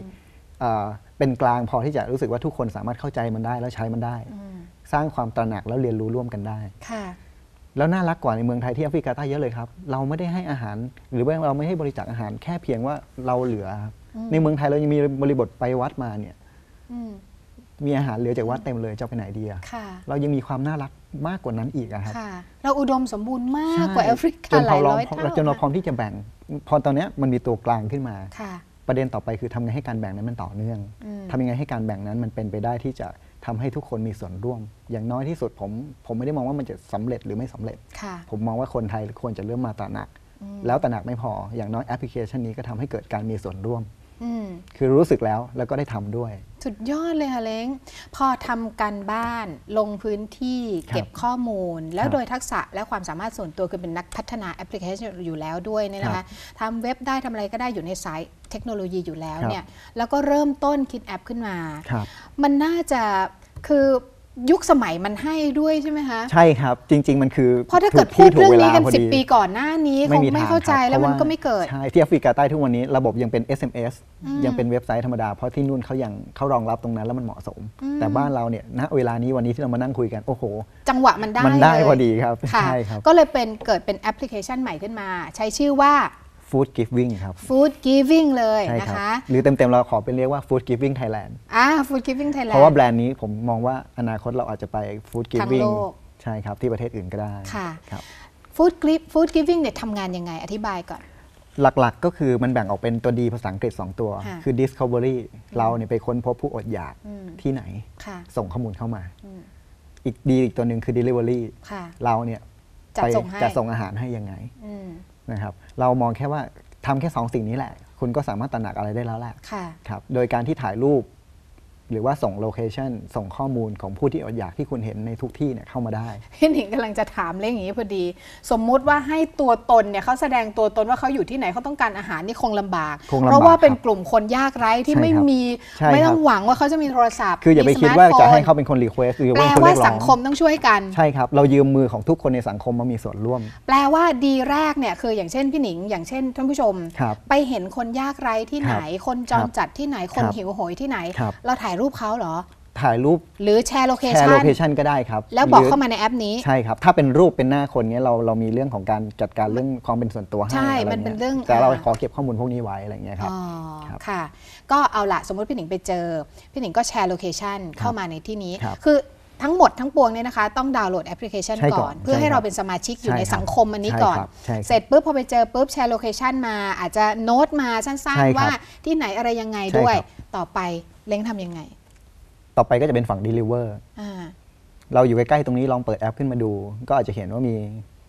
Speaker 8: เอ่อเป็นกลางพอที่จะรู้สึกว่าทุกคนสามารถเข้าใจมันได้แล้วใช้มันได้
Speaker 1: อืม
Speaker 8: สร้างความตระหนักแล้วเรียนรู้ร่วมกันได้
Speaker 1: ค่ะ
Speaker 8: แล้วน่ารักกว่าในเมืองไทยที่แอฟริกาใต้เยอะเลยครับ เราไม่ได้ให้อาหาร หรือว่าเราไม่ให้บริจาคอาหารแค่เพียงว่าเราเหลือครับ ในเมืองไทยเรายังมีบริบทไปวัดมาเนี่ย
Speaker 1: อืม
Speaker 8: มีอาหารเหลือจากวัดเต็มเลยจะเอาไปไหนดีอะ
Speaker 1: ค่ะ
Speaker 8: เรายังมีความน่ารักมากกว่านั้นอีกอะครับ
Speaker 1: ค่ะเราอุดมสมบูรณ์มาก
Speaker 8: ใช่
Speaker 1: กว่าแอฟริ
Speaker 8: จ
Speaker 1: กานห
Speaker 8: พ
Speaker 1: ลา
Speaker 8: อยเรา
Speaker 1: ร้อย
Speaker 8: พอ
Speaker 1: เท่า
Speaker 8: จนเราพร้อมที่จะแบ่ง พอตอนเนี้ยมันมีตัวกลางขึ้นมา
Speaker 1: ค่ะ
Speaker 8: ประเด็นต่อไปคือทำไงให้การแบ่งนั้นมันต่อเนื่องทำยังไงให้การแบ่งนั้นมันเป็นไปได้ที่จะทำให้ทุกคนมีส่วนร่วม อย่างน้อยที่สุดผมผมไม่ได้มองว่ามันจะสำเร็จหรือไม่สำเร็จ
Speaker 1: ค่ะ
Speaker 8: ผมมองว่าคนไทยควรจะเริ่มมาตระหนัก แล้วตระหนักไม่พออย่างน้อยแอปพลิเคชันนี้ก็ทำให้เกิดการมีส่วนร่วม
Speaker 1: อืม
Speaker 8: คือรู้สึกแล้วแล้วก็ได้ทำด้วย
Speaker 1: สุดยอดเลยค่ะเล้ง พอทำการบ้านลงพื้นที่
Speaker 8: ครับ
Speaker 1: เก็บข้อมูล แล้ว
Speaker 8: ครับ
Speaker 1: โดยทักษะและความสามารถส่วนตัวคือเป็นนักพัฒนาแอปพลิเคชันอยู่แล้วด้วยเนี่ยนะ
Speaker 8: ครั
Speaker 1: คะ
Speaker 8: บ
Speaker 1: ทำเว็บได้ทำอะไรก็ได้อยู่ในสายเทคโนโลยีอยู่แล้ว
Speaker 8: ครับ
Speaker 1: เนี่ยแล้วก็เริ่มต้นคิดแอปขึ้นมา
Speaker 8: ครับ
Speaker 1: มันน่าจะคือ ยุคสมัยมันให้ด้วยใช่ไหมคะ
Speaker 8: ใช่ครับ จริง ๆ มันคือ
Speaker 1: เพราะถ้าเกิด
Speaker 8: ถู
Speaker 1: พูด
Speaker 8: ที่
Speaker 1: เรื่อง
Speaker 8: ถู
Speaker 1: นี้
Speaker 8: วลา
Speaker 1: กัน
Speaker 8: พอ
Speaker 1: สิบ
Speaker 8: ดี
Speaker 1: ปีก่อนหน้านี้ค
Speaker 8: ไม่
Speaker 1: ง
Speaker 8: มี
Speaker 1: ไม่
Speaker 8: ทาง
Speaker 1: เข้าใจ
Speaker 8: ครับ
Speaker 1: แล้วมัน
Speaker 8: พราะา
Speaker 1: ก็ไม่เกิด
Speaker 8: ใช่ที่แอฟริกาใต้ทุกวันนี้ระบบยังเป็น SMS ยังเป็นเว็บไซต์ธรรมดา เพราะที่นู่นเขายังเขารองรับตรงนั้นแล้วมันเหมาะสม แต่บ้านเราเนี่ยณเวลานี้วันนี้ที่เรามานั่งคุยกันโอ้โห
Speaker 1: จังหวะมันได้
Speaker 8: มันได้
Speaker 1: เลย
Speaker 8: พอดีครับ
Speaker 1: ค่ะ
Speaker 8: ใช่ครับ
Speaker 1: ก็เลยเป็นเกิดเป็นแอปพลิเคชันใหม่ขึ้นมา ใช้ชื่อว่า
Speaker 8: Food Giving ครับ
Speaker 1: Food Giving เลย
Speaker 8: ใช่
Speaker 1: นะ
Speaker 8: ครับ
Speaker 1: คะ
Speaker 8: หรือเต็มๆเราขอเป็นเรียกว่า Food Giving Thailand
Speaker 1: อ่า Food Giving Thailand
Speaker 8: เพราะว่าแบรนด์นี้ผมมองว่าอนาคตเราอาจจะไป Food
Speaker 1: ทั้ง
Speaker 8: Giving
Speaker 1: โลก
Speaker 8: ใช่ครับ ที่ประเทศอื่นก็ได้
Speaker 1: ค่ะ
Speaker 8: ครับ
Speaker 1: Food Gi- Food Giving เนี่ยทำงานยังไง อธิบายก่อน
Speaker 8: หลักๆ ก็คือมันแบ่งออกเป็นตัวดีภาษาอังกฤษ 2 ตัว
Speaker 1: ค่ะ
Speaker 8: คือ discovery เราเนี่ยไปค้นพบผู้อดอยาก
Speaker 1: อืม
Speaker 8: ที่ไหน
Speaker 1: ค่ะ
Speaker 8: ส่งข้อมูลเข้ามา
Speaker 1: อืม
Speaker 8: อีกดีอีกตัวหนึ่งคือ delivery
Speaker 1: ค่ะ
Speaker 8: เราเนี่ย
Speaker 1: จัด
Speaker 8: ไป
Speaker 1: ส่งให้
Speaker 8: จะส่งอาหารให้ยังไง
Speaker 1: อืม
Speaker 8: นะครับ เรามองแค่ว่าทำแค่2สิ่งนี้แหละ คุณก็สามารถตระหนักอะไรได้แล้วแหละ
Speaker 1: ค่ะ
Speaker 8: ครับ โดยการที่ถ่ายรูป หรือว่าส่งโลเคชันส่งข้อมูลของผู้ที่อดอยากที่คุณเห็นในทุกที่เนี่ยเข้ามาได้
Speaker 1: พี่หนิงกำลังจะถามเรื่องอย่างนี้พอดี สมมุติว่าให้ตัวตนเนี่ยเขาแสดงตัวตนว่าเขาอยู่ที่ไหนเขาต้องการอาหารนี่คงลำบาก
Speaker 8: คงลำบาก
Speaker 1: เพราะว่าเป็นกลุ่มคนยากไร้ที่
Speaker 8: ใช่
Speaker 1: ไม่
Speaker 8: ครับ
Speaker 1: มี
Speaker 8: ใช่
Speaker 1: ไม่ต้อ
Speaker 8: ค
Speaker 1: ง
Speaker 8: รับ
Speaker 1: หวังว่าเขาจะมีโทรศัพท์
Speaker 8: คืออย่าไป
Speaker 1: มี
Speaker 8: คิดว่า
Speaker 1: สมร์ท
Speaker 8: จะ
Speaker 1: โฟน
Speaker 8: ให้เขาเป็นคนรีเควสหรือ
Speaker 1: แปล
Speaker 8: เป็นคน
Speaker 1: ว่า
Speaker 8: เรียกร้
Speaker 1: สั
Speaker 8: องง
Speaker 1: คมต้องช่วยกัน
Speaker 8: ใช่ครับ เรายืมมือของทุกคนในสังคมมามีส่วนร่วม
Speaker 1: แปลว่าดีแรกเนี่ยคืออย่างเช่นพี่หนิง อย่างเช่นท่านผู้ชม
Speaker 8: ครับ
Speaker 1: ไปเห็นคนยากไร้ที่ไหน คนจรจัดที่ไหนคน
Speaker 8: ครับ
Speaker 1: หิวโหยที่ไหน
Speaker 8: ครับ
Speaker 1: เราถ่ายรูปเขาเหรอ
Speaker 8: ถ่ายรูป
Speaker 1: หรือแชร์โลเค
Speaker 8: แชร์
Speaker 1: ชั
Speaker 8: โล
Speaker 1: น
Speaker 8: เคชันก็ได้ครับ
Speaker 1: แล้วบอก
Speaker 8: หรื
Speaker 1: เข้ามาในแอปนี้
Speaker 8: ใช่ครับ ถ้าเป็นรูปเป็นหน้าคนเนี้ยเราเรามีเรื่องของการจัดการเรื่องความเป็นส่วนตัวให้
Speaker 1: ใช่
Speaker 8: อะไร
Speaker 1: มันเป็น
Speaker 8: งี้ย
Speaker 1: เรื่อง
Speaker 8: แต่เรา
Speaker 1: อ่า
Speaker 8: ขอเก็บข้อมูลพวกนี้ไว้อะไรเงี้ยครับ
Speaker 1: อ๋อ
Speaker 8: ครับ
Speaker 1: ค่ะ ก็เอาละสมมติพี่หนิงไปเจอ พี่หนิงก็แชร์โลเคชันเข้ามาในที่นี้
Speaker 8: ครับ
Speaker 1: คือทั้งหมดทั้งปวงเนี่ยนะคะ ต้องดาวน์โหลดแอปพลิเคชัน
Speaker 8: ใช่ก่
Speaker 1: ก่
Speaker 8: อ
Speaker 1: อนนเพื่อให้
Speaker 8: ใช่ครับ
Speaker 1: เราเป็นสมาชิกอยู่
Speaker 8: ใช่
Speaker 1: ใน
Speaker 8: ครับ
Speaker 1: สังคมอันนี้
Speaker 8: ใช่
Speaker 1: ก่อน
Speaker 8: ครับใช่ครับ
Speaker 1: เสร็จปุ๊บพอไปเจอปุ๊บแชร์โลเคชันมาอาจจะโน้ตมาสั้น
Speaker 8: ใช่
Speaker 1: ๆ
Speaker 8: ครับ
Speaker 1: ว่าที่ไหนอะไรยังไง
Speaker 8: ใช่
Speaker 1: ด้วย
Speaker 8: ครับ
Speaker 1: ต่อไปเล้งทำยังไง
Speaker 8: ต่อไปก็จะเป็นฝั่ง deliver
Speaker 1: อ่า
Speaker 8: เราอยู่ใกล้ๆตรงนี้ลองเปิดแอปขึ้นมาดู ก็อาจจะเห็นว่ามี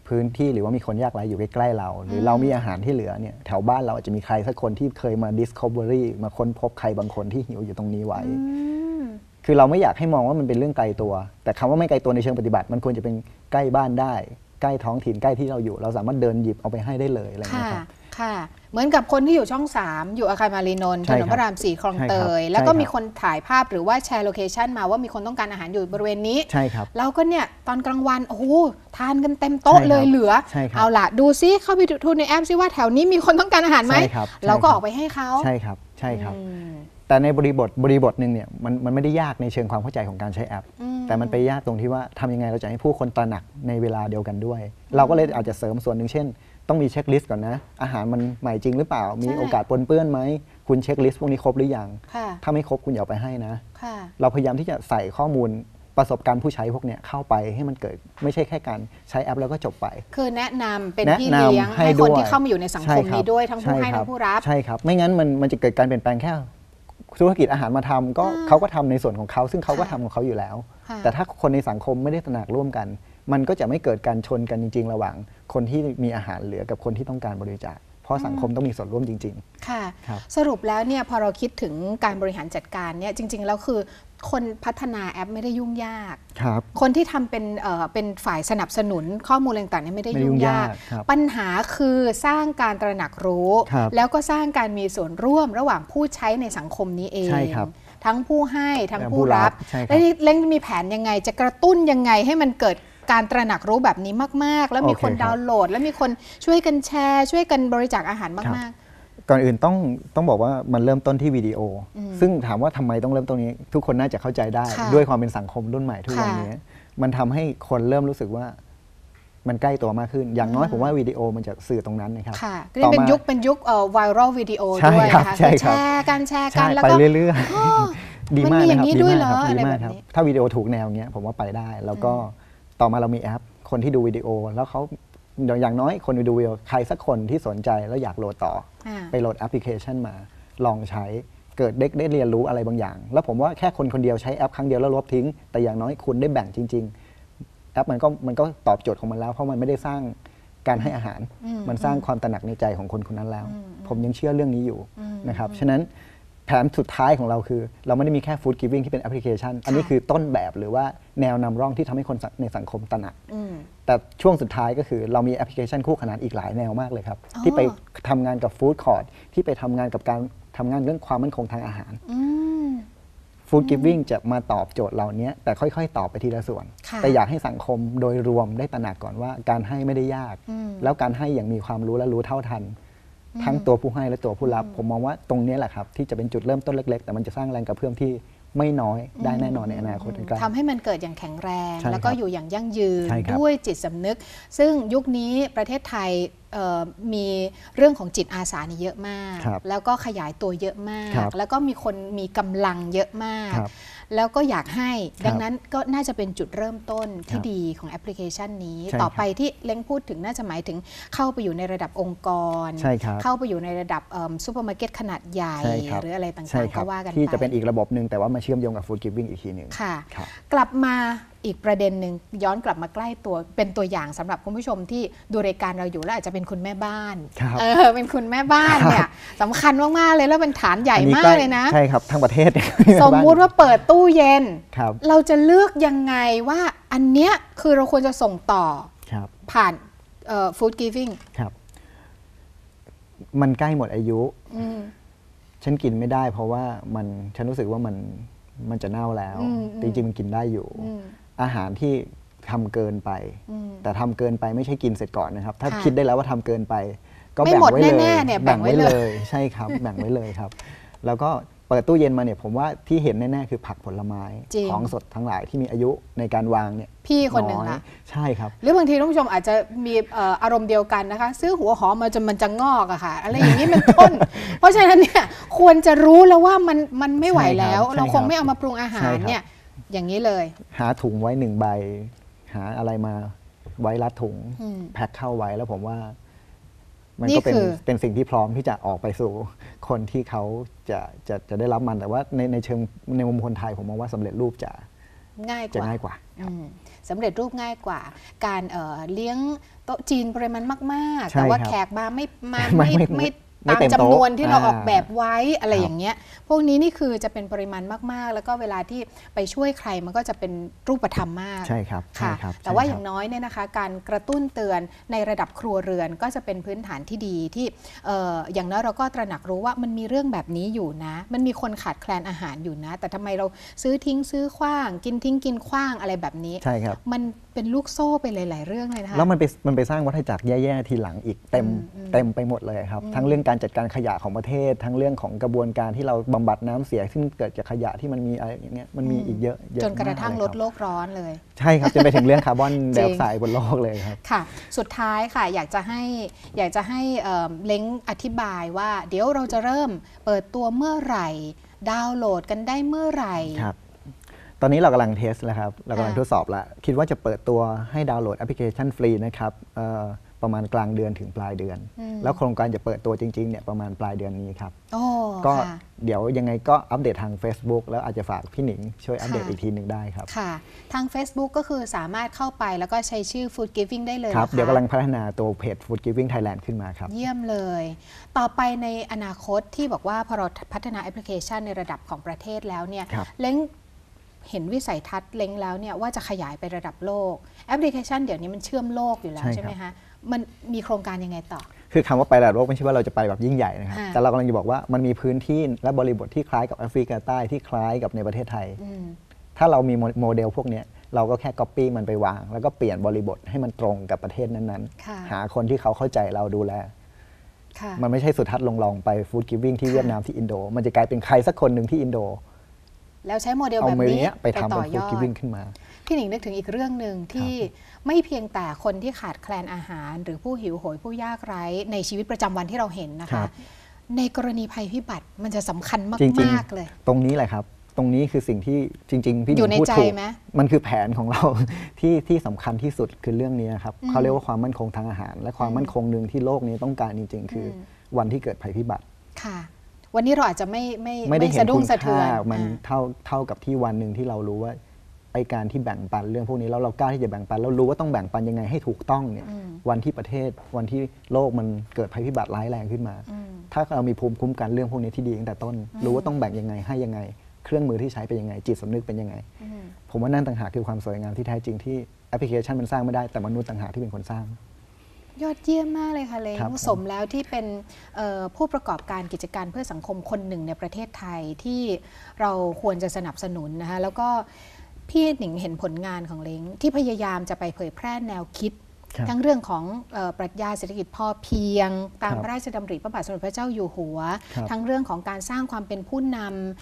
Speaker 8: พื้นที่หรือว่ามีคนยากไร้อยู่ใกล้ๆเรา หรือเรามีอาหารที่เหลือเนี่ยแถวบ้านเราอาจจะมีใครสักคนที่เคยมา discovery มาค้นพบใครบางคนที่หิวอยู่ตรงนี้ไว้ คือเราไม่อยากให้มองว่ามันเป็นเรื่องไกลตัว แต่คำว่าไม่ไกลตัวในเชิงปฏิบัติ มันควรจะเป็นใกล้บ้านได้ ใกล้ท้องถิ่นใกล้ที่เราอยู่ เราสามารถเดินหยิบเอาไปให้ได้เลยอะไรอย่าง
Speaker 1: ค่ะ
Speaker 8: เงี้ยครับ
Speaker 1: ค่ะ เหมือนกับคนที่อยู่ช่อง 3 อยู่อาคารมารีนนท์ถ
Speaker 8: ใช่
Speaker 1: น
Speaker 8: ครับ
Speaker 1: นพระรามสี่คลอง
Speaker 8: ใช่ครับ
Speaker 1: เตยแล้วก็
Speaker 8: ใช่ครับ
Speaker 1: มีคนถ่ายภาพหรือว่าแชร์โลเคชันมาว่ามีคนต้องการอาหารอยู่บริเวณนี้
Speaker 8: ใช่ครับ
Speaker 1: เราก็เนี่ย ตอนกลางวันโอ้โหทานกันเต็มโต๊ะ
Speaker 8: ใช่ครับ
Speaker 1: เลยเหลือ
Speaker 8: ใช่ครับ
Speaker 1: เอาล่ะ ดูซิเข้าไปดูในแอปซิว่าแถวนี้มีคนต้องการอาหารไหม
Speaker 8: ใช่ครับ
Speaker 1: เราก็
Speaker 8: ใช่ครับ
Speaker 1: ออกไปให้เขา
Speaker 8: ใช่ครับใช่ครับ
Speaker 1: อืม
Speaker 8: แต่ในบริบทบริบทหนึ่งเนี่ยมันมันไม่ได้ยากในเชิงความเข้าใจของการใช้แอปแต่มันไปยากตรงที่ว่าทำยังไงเราจะให้ผู้คนตระหนักในเวลาเดียวกันด้วย เราก็เลยอาจจะเสริมส่วนหนึ่งเช่น ต้องมีเช็คลิสต์ก่อนนะ อาหารมันใหม่จริงหรือเปล่า มี
Speaker 1: ใช่
Speaker 8: โอกาสปนเปื้อนไหม คุณเช็คลิสต์พวกนี้ครบหรือยัง
Speaker 1: ค่ะ
Speaker 8: ถ้าไม่ครบคุณอย่าเอาไปให้นะ
Speaker 1: ค่ะ
Speaker 8: เราพยายามที่จะใส่ข้อมูลประสบการณ์ผู้ใช้พวกเนี้ยเข้าไปให้มันเกิดไม่ใช่แค่การใช้แอปแล้วก็จบไป
Speaker 1: คือแนะนำเป็น
Speaker 8: แนะ
Speaker 1: พี่
Speaker 8: นำ
Speaker 1: เลี้ยงให้คน
Speaker 8: ด้วย
Speaker 1: ที่เข้ามาอยู่ในสังคม
Speaker 8: ใช่รับ
Speaker 1: นี้ด้วยทั้งผู้ให้
Speaker 8: ช่
Speaker 1: ทั้งผู้รับ
Speaker 8: ใช่ครับ ไม่งั้นมันมันจะเกิดการเปลี่ยนแปลงแค่ธุรกิจอาหารมาทำก็เขาก็ทำในส่วนของเขา ซึ่งเขาก็
Speaker 1: ค่ะ
Speaker 8: ทำของเขาอยู่แล้ว
Speaker 1: ค่ะ
Speaker 8: แต่ถ้าคนในสังคมไม่ได้ตระหนักร่วมกัน มันก็จะไม่เกิดการชนกันจริง ๆ ระหว่าง คนที่มีอาหารเหลือกับคนที่ต้องการบริจาคเพราะสังคมต้องมีส่วนร่วมจริง
Speaker 1: ค่ะ
Speaker 8: ครับ
Speaker 1: สรุปแล้วเนี่ยพอเราคิดถึงการบริหารจัดการเนี่ยจริง ๆ แล้วคือคนพัฒนาแอปไม่ได้ยุ่งยาก
Speaker 8: ๆครับ
Speaker 1: คนที่ทำเป็นเอ่อเป็นฝ่ายสนับสนุนข้อมูลอะไรต่างๆเนี่ยไม่ได้
Speaker 8: ไม่ยุ่
Speaker 1: ยุ่ง
Speaker 8: ง
Speaker 1: ยาก
Speaker 8: ยากครับ
Speaker 1: ปัญหาคือสร้างการตระหนักรู้
Speaker 8: ครับ
Speaker 1: แล้วก็สร้างการมีส่วนร่วมระหว่างผู้ใช้ในสังคมนี้เอง
Speaker 8: ใช่ครับ
Speaker 1: ทั้งผู้ให้ทั้ง
Speaker 8: และ
Speaker 1: ผู้
Speaker 8: ผู้รั
Speaker 1: รับ
Speaker 8: บ ใช่ครับ
Speaker 1: แล้วนี่เล้งมีแผนยังไง จะกระตุ้นยังไงให้มันเกิด การตระหนักรู้แบบนี้มาก ๆ แล้วมี
Speaker 8: โอเค
Speaker 1: คน
Speaker 8: ครับ
Speaker 1: ดาวน์โหลด แล้วมีคนช่วยกันแชร์ ช่วยกันบริจาคอาหารมาก
Speaker 8: ก่อนอื่นต้องต้องบอกว่ามันเริ่มต้นที่วิดีโอ ซึ่งถามว่าทำไมต้องเริ่มต้นนี้ ทุกคนน่าจะเข้าใจได้
Speaker 1: ค่ะ
Speaker 8: ด้วยความเป็นสังคมรุ่นใหม่ทุกวัน
Speaker 1: ค่ะ
Speaker 8: นี้ มันทำให้คนเริ่มรู้สึกว่ามันใกล้ตัวมากขึ้น อย่างน้อยผมว่าวิดีโอมันจะสื่อตรงนั้นนะครับ
Speaker 1: ๆค่ะก็นี่เป็น
Speaker 8: ต่อมา
Speaker 1: ยุคเป็นยุคเอ่อไวรัลวิดีโอ
Speaker 8: ใช่
Speaker 1: ด้วย
Speaker 8: ครับ
Speaker 1: นะคะ
Speaker 8: ใช่
Speaker 1: คือ
Speaker 8: ค
Speaker 1: แช
Speaker 8: รับ
Speaker 1: ร์กันแชร์กั
Speaker 8: ใช่
Speaker 1: นแล้ว
Speaker 8: ไป
Speaker 1: ก็
Speaker 8: เรื่อย
Speaker 1: อ๋อ
Speaker 8: ๆดี
Speaker 1: มัน
Speaker 8: มาก
Speaker 1: มีอ
Speaker 8: นะ
Speaker 1: ย่า
Speaker 8: ค
Speaker 1: ง
Speaker 8: รับ
Speaker 1: นี้
Speaker 8: ดี
Speaker 1: ด้วย
Speaker 8: มาก
Speaker 1: เหรอ
Speaker 8: ครับดี
Speaker 1: อะไร
Speaker 8: มาก
Speaker 1: แบบ
Speaker 8: ครับ
Speaker 1: นี้
Speaker 8: ถ้าวิดีโอถูกแนวเงี้ยผมว่าไปได้แล้วก็ ต่อมาเรามีแอป คนที่ดูวิดีโอ แล้วเขาอย่างน้อยคนไปดูวิดีโอใครสักคนที่สนใจแล้วอยากโหลดต่อ
Speaker 1: อ่า
Speaker 8: ไปโหลดแอปพลิเคชันมา ลองใช้เกิดเด็กได้เรียนรู้อะไรบางอย่าง แล้วผมว่าแค่คนคนเดียวใช้แอปครั้งเดียวแล้วลบทิ้ง แต่อย่างน้อยคุณได้แบ่งจริง ๆ แอปมันก็มันก็ตอบโจทย์ของมันแล้ว เพราะมันไม่ได้สร้างการให้อาหาร มันสร้างความตระหนักในใจของคนคนนั้นแล้ว ผมยังเชื่อเรื่องนี้อยู่นะครับฉะนั้น แผนสุดท้ายของเราคือ เราไม่ได้มีแค่ Food Giving ที่เป็นแอปพลิเคชัน อันนี้คือต้นแบบหรือว่าแนวนำร่องที่ทำให้คนในสังคมตระหนัก
Speaker 1: อืม
Speaker 8: แต่ช่วงสุดท้ายก็คือเรามีแอปพลิเคชันคู่ขนานอีกหลายแนวมากเลยครับ
Speaker 1: อ๋อ
Speaker 8: ที่ไปทำงานกับฟู้ดคอร์ t ที่ไปทำงานกับการทำงานเรื่องความมั่นคงทางอาหาร
Speaker 1: อืม
Speaker 8: ฟู้ดกิฟวิ่งจะมาตอบโจทย์เหล่านี้แต่ค่อยๆ ตอบไปทีละส่วน
Speaker 1: ค่ะ
Speaker 8: แต่อยากให้สังคมโดยรวมได้ตระหนักก่อนว่า การให้ไม่ได้ยาก
Speaker 1: อืม
Speaker 8: แล้วการให้อย่างมีความรู้และรู้เท่าทัน ทั้งตัวผู้ให้และตัวผู้รับ ผมมองว่าตรงนี้แหละครับ ที่จะเป็นจุดเริ่มต้นเล็ก ๆ แต่มันจะสร้างแรงกระเพื่อมที่ไม่น้อยได้แน่นอนในอนาคตอันใกล้
Speaker 1: ทำให้มันเกิดอย่างแข็งแรง
Speaker 8: ใช่
Speaker 1: แล้วก็
Speaker 8: ครับ
Speaker 1: อยู่อย่างยั่งยืน
Speaker 8: ใช่ครับ
Speaker 1: ด้วยจิตสำนึก ซึ่งยุคนี้ประเทศไทยเอ่อมีเรื่องของจิตอาสานี่เยอะมาก
Speaker 8: ครับ
Speaker 1: แล้วก็ขยายตัวเยอะมาก
Speaker 8: ครับ
Speaker 1: แล้วก็มีคนมีกำลังเยอะมาก
Speaker 8: ครับ
Speaker 1: แล้วก็อยากให้
Speaker 8: ครับ
Speaker 1: ดังนั้นก็น่าจะเป็นจุดเริ่มต้นที่
Speaker 8: ครับ
Speaker 1: ดีของแอปพลิเคชันนี้
Speaker 8: ใช่
Speaker 1: ต่อ
Speaker 8: ครับ
Speaker 1: ไปที่เล้งพูดถึงน่าจะหมายถึงเข้าไปอยู่ในระดับองค์กร
Speaker 8: ใช่ครับ
Speaker 1: เข้าไปอยู่ในระดับซูเปอร์มาร์เก็ตขนาดใหญ่
Speaker 8: ใช่ครับ
Speaker 1: หรืออะไรต่า
Speaker 8: ใช่
Speaker 1: ง
Speaker 8: ค
Speaker 1: ๆ
Speaker 8: รั
Speaker 1: ก็
Speaker 8: บ
Speaker 1: ว่ากัน
Speaker 8: ที่
Speaker 1: ไป
Speaker 8: จะเป็นอีกระบบหนึ่งแต่ว่ามาเชื่อมโยงกับฟู้ดกิฟวิ่งอีกทีหนึ่ง
Speaker 1: ค่ะ
Speaker 8: ครับ
Speaker 1: กลับมาอีกประเด็นหนึ่งย้อนกลับมาใกล้ตัวเป็นตัวอย่างสำหรับคุณผู้ชมที่ดูรายการเราอยู่แล้วอาจจะเป็นคุณแม่บ้าน
Speaker 8: ครับ
Speaker 1: เออเป็นคุณแม่บ้านเนี่ยสำคัญมากๆเลยแล้วเป็นฐานใหญ่
Speaker 8: อันนี้
Speaker 1: มาก
Speaker 8: ใล้
Speaker 1: เลยนะ
Speaker 8: ใช่ครับทั้งประเทศ
Speaker 1: สมมุติว่าเปิดตู้เย็น
Speaker 8: ครับ
Speaker 1: เราจะเลือกยังไงว่าอันเนี้ยคือเราควรจะส่งต่อ
Speaker 8: ครับ
Speaker 1: ผ่านฟู้ดกิฟ i ิ g
Speaker 8: ครับมันใกล้หมดอายุฉันกินไม่ได้เพราะว่ามันฉันรู้สึกว่ามันมันจะเน่าแล้ว
Speaker 1: อืม
Speaker 8: จริงๆมันกินได้อยู่ อาหารที่ทำเกินไปแต่ทำเกินไปไม่ใช่กินเสร็จก่อนนะครับ ถ้า
Speaker 1: ค่ะ
Speaker 8: คิดได้แล้วว่าทำเกินไป ก็
Speaker 1: ไม่
Speaker 8: แบ่ง
Speaker 1: หมด
Speaker 8: ไว้เลย
Speaker 1: แน่ๆเนี่ยแบ่งไว้เลย
Speaker 8: ใช่ครับ แบ่งไว้เลยครับ แล้วก็เปิดตู้เย็นมาเนี่ยผมว่าที่เห็นแน่ๆคือผักผลไม้
Speaker 1: จริง
Speaker 8: ของสดทั้งหลายที่มีอายุในการวางเนี่ย
Speaker 1: พี่คนหนึ่ง
Speaker 8: อย
Speaker 1: ละ
Speaker 8: ใช่ครับ
Speaker 1: หรือบางทีท่านผู้ชมอาจจะมีเอ่ออารมณ์เดียวกันนะคะ ซื้อหัวหอมมาจนมันจะงอกอะค่ะ อะไรอย่างนี้เป็นต้น เพราะฉะนั้นเนี่ยควรจะรู้แล้วว่ามันมันไม่ไหวแล้ว
Speaker 8: ใช่ครับ
Speaker 1: เราคง
Speaker 8: ใช่ครับ
Speaker 1: ไม่เอามาปรุงอาหา
Speaker 8: ใช่
Speaker 1: ร
Speaker 8: ครับ
Speaker 1: เนี่ย อย่างนี้เลย
Speaker 8: หาถุงไว้หนึ่งใบ หาอะไรมาไว้รัดถุง
Speaker 1: อืม
Speaker 8: แพ็คเข้าไว้แล้วผมว่า มัน
Speaker 1: นี่
Speaker 8: ก็เป็น
Speaker 1: คือ
Speaker 8: เป็นสิ่งที่พร้อมที่จะออกไปสู่คนที่เขาจะจะจะได้รับมันแต่ว่าในในเชิงในมุมคนไทยผมมองว่าสำเร็จรูปจะ
Speaker 1: ง่ายก
Speaker 8: จะ
Speaker 1: ว่า
Speaker 8: ง่ายกว่า
Speaker 1: อืมสำเร็จรูปง่ายกว่า การเอ่อเลี้ยงโต๊ะจีนปริมาณมาก ๆ
Speaker 8: ใช่
Speaker 1: แต่ว่า
Speaker 8: ครับ
Speaker 1: แขกมาไม่มา
Speaker 8: ไม่
Speaker 1: ไม่
Speaker 8: ไม่
Speaker 1: ไม่
Speaker 8: ไม่
Speaker 1: ตาม
Speaker 8: เต็ม
Speaker 1: จำ
Speaker 8: โต๊ะ
Speaker 1: นวนที่เรา
Speaker 8: อ่า
Speaker 1: ออกแบบไว้อะไร
Speaker 8: ครับ
Speaker 1: อย่างเงี้ย พวกนี้นี่คือจะเป็นปริมาณมาก ๆ แล้วก็เวลาที่ไปช่วยใครมันก็จะเป็นรูปธรรมมาก
Speaker 8: ใช่ครับ
Speaker 1: ค่ะ
Speaker 8: ใช่ครับ
Speaker 1: แต่ว่า
Speaker 8: ใช่
Speaker 1: อ
Speaker 8: ครับ
Speaker 1: ย่างน้อยเนี่ยนะคะ การกระตุ้นเตือนในระดับครัวเรือนก็จะเป็นพื้นฐานที่ดีที่เอ่ออย่างน้อยเราก็ตระหนักรู้ว่ามันมีเรื่องแบบนี้อยู่นะ มันมีคนขาดแคลนอาหารอยู่นะ แต่ทำไมเราซื้อทิ้งซื้อขว้าง กินทิ้งกินขว้างอะไรแบบนี้
Speaker 8: ใช่ครับ
Speaker 1: มันเป็นลูกโซ่ไปหลาย ๆ เรื่องเลยนะคะ
Speaker 8: แล้วมันไปมันไปสร้างวัฏจักรแย่ๆทีหลังอีกเต็มเต็มไปหมดเลยครับทั้งเรื่องการจัดการขยะของประเทศ ทั้งเรื่องของกระบวนการที่เราบำบัดน้ำเสียซึ่งเกิดจากขยะที่มันมีอะไรอย่างเงี้ยมันมีอีกเยอะเยอะ
Speaker 1: จนกระทั่ง
Speaker 8: มาก
Speaker 1: ล
Speaker 8: เย
Speaker 1: ด
Speaker 8: ครับ
Speaker 1: โลกร้อนเลย
Speaker 8: ใช่ครับจนไปถึงเรื่องคาร์บอน
Speaker 1: จริง
Speaker 8: ไดออกไซด์บนโลกเลยครับ
Speaker 1: ค่ะ สุดท้ายค่ะอยากจะให้อยากจะให้เอ่อเล้งอธิบายว่า เดี๋ยวเราจะเริ่มเปิดตัวเมื่อไหร่ดาวน์โหลดกันได้เมื่อไหร่
Speaker 8: ครับตอนนี้เรากำลังเทสแล้วครับ เรากำลัง
Speaker 1: ค่ะ
Speaker 8: ทดสอบแล้ว คิดว่าจะเปิดตัวให้ดาวน์โหลดแอปพลิเคชันฟรีนะครับเอ่อ ประมาณกลางเดือนถึงปลายเดือน แล้วโครงการจะเปิดตัวจริงๆเนี่ยประมาณปลายเดือนนี้ครับ
Speaker 1: โอ้
Speaker 8: ก็
Speaker 1: ค่ะ
Speaker 8: เดี๋ยวยังไงก็อัปเดตทาง Facebook แล้วอาจจะฝากพี่หนิงช่วยอัปเดต
Speaker 1: ค่ะ
Speaker 8: อีกทีหนึ่งได้ครับ
Speaker 1: ค่ะ ทาง Facebook ก็คือสามารถเข้าไปแล้วก็ใช้ชื่อ Food Giving ได้เลย
Speaker 8: ครับ
Speaker 1: นะคะ
Speaker 8: เดี๋ยวกำลังพัฒนาตัวเพจ Food Giving Thailand ขึ้นมาครับ
Speaker 1: เยี่ยมเลย ต่อไปในอนาคตที่บอกว่าพอเราพัฒนาแอปพลิเคชันในระดับของประเทศแล้วเนี่ย
Speaker 8: ครับ
Speaker 1: เล้งเห็นวิสัยทัศน์เล้งแล้วเนี่ยว่าจะขยายไประดับโลก แอปพลิเคชันเดี๋ยวนี้มันเชื่อมโลกอยู่แล้ว
Speaker 8: ใช่
Speaker 1: ใช่ไหม
Speaker 8: ครั
Speaker 1: คะ
Speaker 8: บ
Speaker 1: มันมีโครงการยังไงต่อ
Speaker 8: คือคำว่าไประดับโลกไม่ใช่ว่าเราจะไปแบบยิ่งใหญ่นะครับ
Speaker 1: อ่า
Speaker 8: แต่เรากำลังจะบอกว่ามันมีพื้นที่และบริบทที่คล้ายกับแอฟริกาใต้ที่คล้ายกับในประเทศไทย
Speaker 1: อืม
Speaker 8: ถ้าเรามีโมโมเดลพวกเนี้ยเราก็แค่ก๊อปปี้มันไปวาง แล้วก็เปลี่ยนบริบทให้มันตรงกับประเทศนั้น
Speaker 1: ค่ะ
Speaker 8: ๆ หาคนที่เขาเข้าใจเราดูแล
Speaker 1: ค่ะ
Speaker 8: มันไม่ใช่สุดทัศน์ลงลองไปฟู้ดกิฟวิ่งที่เวียดนามที่อินโด มันจะกลายเป็นใครสักคนหนึ่งที่อินโด
Speaker 1: แล้วใช้โมเดล
Speaker 8: เอา
Speaker 1: แบบ
Speaker 8: มือ
Speaker 1: นี้
Speaker 8: เนี้ยไปทำ
Speaker 1: ต่
Speaker 8: เป็
Speaker 1: อนย
Speaker 8: ฟู้ด
Speaker 1: อด
Speaker 8: กิฟวิ่งขึ้นมา
Speaker 1: พี่หนิงนึกถึงอีกเรื่องหนึ่งที่ไม่เพียงแต่คนที่ขาดแคลนอาหาร หรือผู้หิวโหยผู้ยากไร้ในชีวิตประจำวันที่เราเห็นนะ
Speaker 8: ครั
Speaker 1: คะ
Speaker 8: บ
Speaker 1: ในกรณีภัยพิบัติมันจะสำคัญ
Speaker 8: จริง
Speaker 1: มากๆเลย
Speaker 8: ๆตรงนี้แหละครับ ตรงนี้คือสิ่งที่จริง ๆ พี่ห
Speaker 1: อยู่
Speaker 8: นิง
Speaker 1: ใน
Speaker 8: พูด
Speaker 1: ใจ
Speaker 8: ถูก
Speaker 1: ไหม
Speaker 8: มันคือแผนของเราที่ที่สำคัญที่สุดคือเรื่องนี้ครับ
Speaker 1: อืม
Speaker 8: เขาเรียกว่าความมั่นคงทางอาหาร และความ
Speaker 1: อืม
Speaker 8: มั่นคงหนึ่งที่โลกนี้ต้องการจริง ๆ คืออ
Speaker 1: ม
Speaker 8: วันที่เกิดภัยพิบัติ
Speaker 1: ค่ะวันนี้เราอาจจะไม่ไม่
Speaker 8: ไม่ได้เห็น
Speaker 1: สะดุ้
Speaker 8: คุ
Speaker 1: ง
Speaker 8: ณ
Speaker 1: สะเทือ
Speaker 8: ค่านมัน
Speaker 1: อ่า
Speaker 8: เท่าเท่ากับที่วันหนึ่งที่เรารู้ว่า ไอการที่แบ่งปันเรื่องพวกนี้แล้วเรากล้าที่จะแบ่งปันแล้วรู้ว่าต้องแบ่งปันยังไงให้ถูกต้องเนี่ยวันที่ประเทศวันที่โลกมันเกิดภัยพิบัติร้ายแรงขึ้นมา ถ้าเรามีภูมิคุ้มกันเรื่องพวกนี้ที่ดีตั้งแต่ต้น รู้ว่าต้องแบ่งยังไงให้ยังไง เครื่องมือที่ใช้เป็นยังไง จิตสำนึกเป็นยังไง ผมว่านั่นต่างหากคือความสวยงามที่แท้จริงที่แอปพลิเคชันมันสร้างไม่ได้แต่มนุษย์ต่างหากที่เป็นคนสร้าง
Speaker 1: ยอดเยี่ยมมากเลยค่ะเล้ง
Speaker 8: ครับผม
Speaker 1: สมแล้วที่เป็นเอ่อผู้ประกอบการกิจการเพื่อสังคมคนหนึ่งในประเทศไทยที่เราควรจะสนับสนุนนะคะแล้วก็ พี่หนิงเห็นผลงานของเล้งที่พยายามจะไปเผยแพร่แนวคิด
Speaker 8: ครับ
Speaker 1: ทั้งเรื่องของเอ่อปรัชญาเศรษฐกิจพอเพียง ตาม
Speaker 8: ครับ
Speaker 1: พระราชดำริพระบาทสมเด็จพระเจ้าอยู่หัว
Speaker 8: ครับ
Speaker 1: ทั้งเรื่องของการสร้างความเป็นผู้น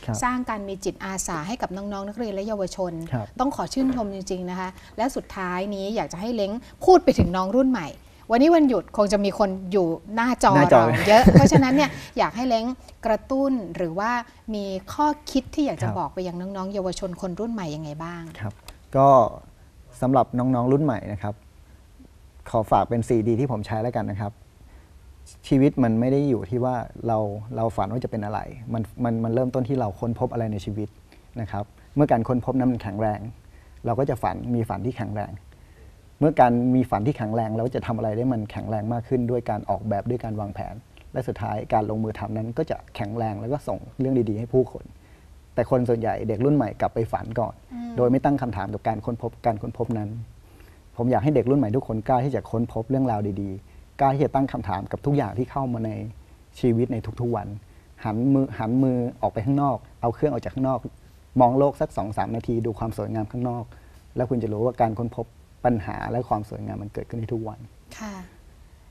Speaker 8: ครับำ
Speaker 1: สร้างการมีจิตอาสาให้กับน้องๆนักเรียนและเยาวชน
Speaker 8: ครับ
Speaker 1: ต้องขอชื่นชมจริงๆนะคะ และสุดท้ายนี้อยากจะให้เล้งพูดไปถึงน้องรุ่นใหม่ วันนี้วันหยุดคงจะมีคนอยู่หน้าจอ
Speaker 8: หน้าจอ
Speaker 1: เราเยอะ เพราะฉะนั้นเนี่ยอยากให้เล้งกระตุ้นหรือว่ามีข้อคิดที่อยากจะ
Speaker 8: ครับ
Speaker 1: บอกไปยังน้องๆ เยาวชนคนรุ่นใหม่ยังไงบ้าง
Speaker 8: ครับก็สำหรับน้องๆรุ่นใหม่นะครับ ขอฝากเป็น 4D ที่ผมใช้แล้วกันนะครับ ชีวิตมันไม่ได้อยู่ที่ว่าเราเราฝันว่าจะเป็นอะไร มันมันมันเริ่มต้นที่เราค้นพบอะไรในชีวิตนะครับ เมื่อการค้นพบนั้นมันแข็งแรง เราก็จะฝันมีฝันที่แข็งแรง เมื่อการมีฝันที่แข็งแรงเราจะทำอะไรได้มันแข็งแรงมากขึ้น ด้วยการออกแบบด้วยการวางแผน และสุดท้ายการลงมือทำนั้นก็จะแข็งแรงแล้วก็ส่งเรื่องดีๆ ให้ผู้คน แต่คนส่วนใหญ่เด็กรุ่นใหม่กลับไปฝันก่อน โดยไม่ตั้งคำถามกับการค้นพบการค้นพบนั้น ผมอยากให้เด็กรุ่นใหม่ทุกคนกล้าที่จะค้นพบเรื่องราวดีๆกล้าที่จะตั้งคำถามกับทุกอย่างที่เข้ามาในชีวิตในทุกๆวัน หันมือหันมือออกไปข้างนอก เอาเครื่องออกจากข้างนอก มองโลกสักสองสามนาทีดูความสวยงามข้างนอก แล้วคุณจะรู้ว่าการค้นพบ ปัญหาและความสวยงามมันเกิดขึ้นในทุกวัน
Speaker 1: ค่ะ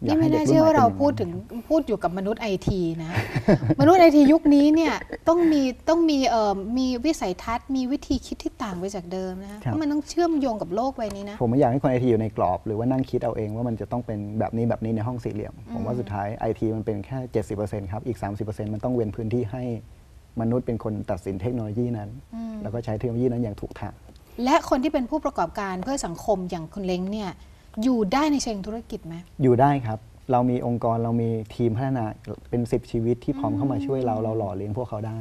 Speaker 8: อยา
Speaker 1: นี่
Speaker 8: กให้
Speaker 1: ไม่
Speaker 8: เด็ก
Speaker 1: น่า
Speaker 8: รุ่น
Speaker 1: เชื่อ
Speaker 8: ใหม่
Speaker 1: ว่าเรา
Speaker 8: เป็นอย่างนั้น
Speaker 1: พูดถึงพูดอยู่กับมนุษย์ไอทีนะ มนุษย์ไอทียุคนี้เนี่ยต้องมีต้องมีเอ่อมีวิสัยทัศน์มีวิธีคิดที่ต่างไปจากเดิมนะคะเพราะมันต้องเชื่อมโยงกับโลกใบนี้นะ
Speaker 8: ผมไม่อยากให้คนไอทีอยู่ในกรอบ หรือว่านั่งคิดเอาเองว่ามันจะต้องเป็นแบบนี้แบบนี้ในห้องสี่เหลี่ยม ผมว่าสุดท้ายไอทีมันเป็นแค่ 70%ครับ อีก 30%มันต้องเว้นพื้นที่ให้มนุษย์เป็นคนตัดสินเทคโนโลยีนั้น แล้วก็ใช้เทคโนโลยีนั้นอย่างถูกทาง
Speaker 1: และคนที่เป็นผู้ประกอบการเพื่อสังคมอย่างคุณเล้งเนี่ยอยู่ได้ในเชิงธุรกิจไหม
Speaker 8: อยู่ได้ครับ เรามีองค์กรเรามีทีมพัฒนาเป็น 10 ชีวิตที่พร้อมเข้ามาช่วยเราเราหล่อเลี้ยงพวกเขาได้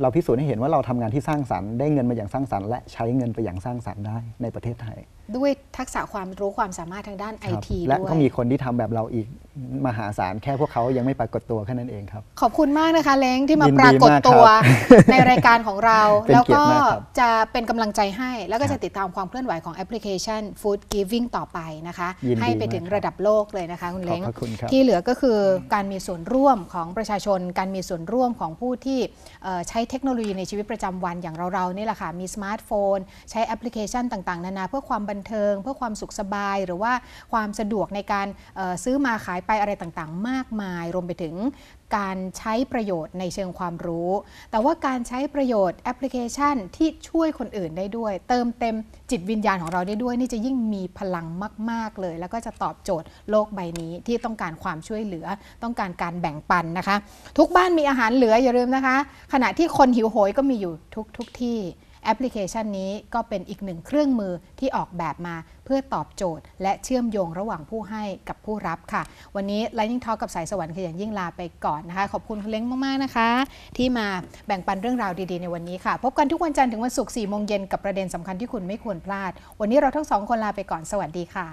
Speaker 8: เราพิสูจน์ให้เห็นว่าเราทำงานที่สร้างสรรค์ได้เงินมาอย่างสร้างสรรค์และใช้เงินไปอย่างสร้างสรรค์ได้ในประเทศไทย
Speaker 1: ด้วยทักษะความรู้ความสามารถทางด้านไอ
Speaker 8: ครับ
Speaker 1: ที
Speaker 8: และ
Speaker 1: ด้วย
Speaker 8: ก็มีคนที่ทำแบบเราอีกมหาศาลแค่พวกเขายังไม่ปรากฏตัวแค่นั้นเองครับ
Speaker 1: ขอบคุณมากนะคะเล้งที่มา
Speaker 8: ยินดี
Speaker 1: ปรากฏ
Speaker 8: มากครับ
Speaker 1: ตัวในรายการของเรา
Speaker 8: เป็น
Speaker 1: แล้ว
Speaker 8: เกียร
Speaker 1: ก็
Speaker 8: ติมากครับ
Speaker 1: จะเป็นกำลังใจให้ แล้วก็
Speaker 8: ครั
Speaker 1: จะ
Speaker 8: บ
Speaker 1: ติดตามความเคลื่อนไหวของแอปพลิเคชัน Food Giving ต่อไปนะคะ
Speaker 8: ยินดี
Speaker 1: ให้ไปถึง
Speaker 8: มากครับ
Speaker 1: ระดับโลกเลยนะคะคุณเล้ง
Speaker 8: ขอบพระคุณครับ
Speaker 1: ที่เหลือก็คือการมีส่วนร่วมของประชาชน การมีส่วนร่วมของผู้ที่เอ่อใช้เทคโนโลยีในชีวิตประจำวันอย่างเราๆนี่แหละค่ะมีสมาร์ทโฟน ใช้แอปพลิเคชันต่างๆ นานาเพื่อความบันเทิง เพื่อความสุขสบาย หรือว่าความสะดวกในการซื้อมาขายไปอะไรต่างๆ มากมาย รวมไปถึงการใช้ประโยชน์ในเชิงความรู้ แต่ว่าการใช้ประโยชน์แอปพลิเคชันที่ช่วยคนอื่นได้ด้วย เติมเต็มจิตวิญญาณของเราได้ด้วย นี่จะยิ่งมีพลังมาก ๆ เลย แล้วก็จะตอบโจทย์โลกใบนี้ที่ต้องการความช่วยเหลือ ต้องการการแบ่งปันนะคะ ทุกบ้านมีอาหารเหลืออย่าลืมนะคะ ขณะที่คนหิวโหยก็มีอยู่ทุกทุกที่ แอปพลิเคชันนี้ก็เป็นอีกหนึ่งเครื่องมือที่ออกแบบมาเพื่อตอบโจทย์ และเชื่อมโยงระหว่างผู้ให้กับผู้รับค่ะ วันนี้ Lightning Talk กับสายสวรรค์ขยันยิ่งลาไปก่อนนะคะ ขอบคุณคุณเล้งมาก ๆ นะคะ ที่มาแบ่งปันเรื่องราวดี ๆ ในวันนี้ค่ะ พบกันทุกวันจันทร์ถึงวันศุกร์4โมงเย็นกับประเด็นสำคัญที่คุณไม่ควรพลาด วันนี้เราทั้งสองคนลาไปก่อนสวัสดีค่ะ